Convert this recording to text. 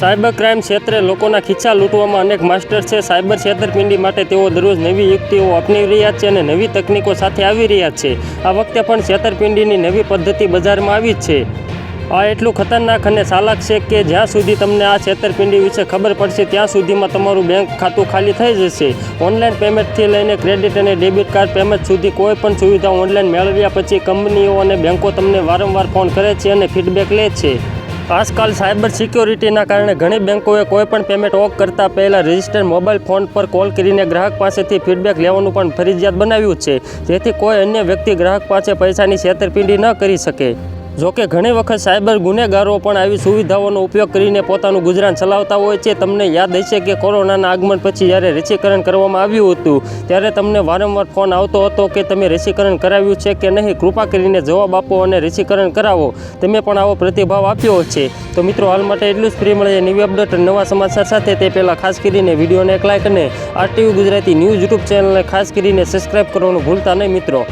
Cyber crime ક્ષેત્રે લોકોના ખિસ્સા લૂંટવામાં અનેક માસ્ટર છે. સાયબર છેતરપિંડી માટે તેઓ દરરોજ નવી યુક્તિઓ અપનાવી રહ્યા છે અને નવી તકનીકો સાથે આવી રહ્યા છે. આ વખતે પણ છેતરપિંડીની નવી પદ્ધતિ બજારમાં આવી છે. આ એટલું ખતરનાક અને ચાલાક છે કે જ્યાં સુધી તમને આ છેતરપિંડી વિશે ખબર પડશે, ત્યાં સુધીમાં તમારું બેંક ખાતું ખાલી થઈ જશે. ઓનલાઈન પેમેન્ટથી લઈને ક્રેડિટ અને ડેબિટ કાર્ડ પેમેન્ટ સુધી કોઈ પણ સુવિધા ઓનલાઈન મેળવ્યા પછી કંપનીઓ અને બેંકો તમને વારંવાર ફોન કરે છે અને ફીડબેક લે છે. આજકાલ સાયબર સિક્યોરિટીના કારણે ઘણી બેંકોએ કોઈ પણ પેમેન્ટ ઓફ કરતા પહેલાં રજિસ્ટર મોબાઈલ ફોન પર કોલ કરીને ગ્રાહક પાસેથી ફીડબેક લેવાનું પણ ફરજિયાત બનાવ્યું છે. જેથી કોઈ અન્ય વ્યક્તિ ગ્રાહક પાસે પૈસાની છેતરપિંડી ન કરી શકે. જોકે ઘણી વખત સાયબર ગુનેગારો પણ આવી સુવિધાઓનો ઉપયોગ કરીને પોતાનું ગુજરાન ચલાવતા હોય છે. તમને યાદ હશે કે કોરોનાના આગમન પછી જ્યારે રસીકરણ કરવામાં આવ્યું હતું, ત્યારે તમને વારંવાર ફોન આવતો હતો કે તમે રસીકરણ કરાવ્યું છે કે નહીં. કૃપા કરીને જવાબ આપો અને રસીકરણ કરાવો. તમે પણ આવો પ્રતિભાવ આપ્યો છે. તો મિત્રો, હાલ માટે એટલું જ. ફ્રી મળે ન્યૂ અપડેટ નવા સમાચાર સાથે. તે પહેલાં ખાસ કરીને વિડીયોને એક લાઇક અને આરટીવી ગુજરાતી ન્યૂઝ યુટ્યુબ ચેનલને ખાસ કરીને સબસ્ક્રાઈબ કરવાનું ભૂલતા નહીં મિત્રો.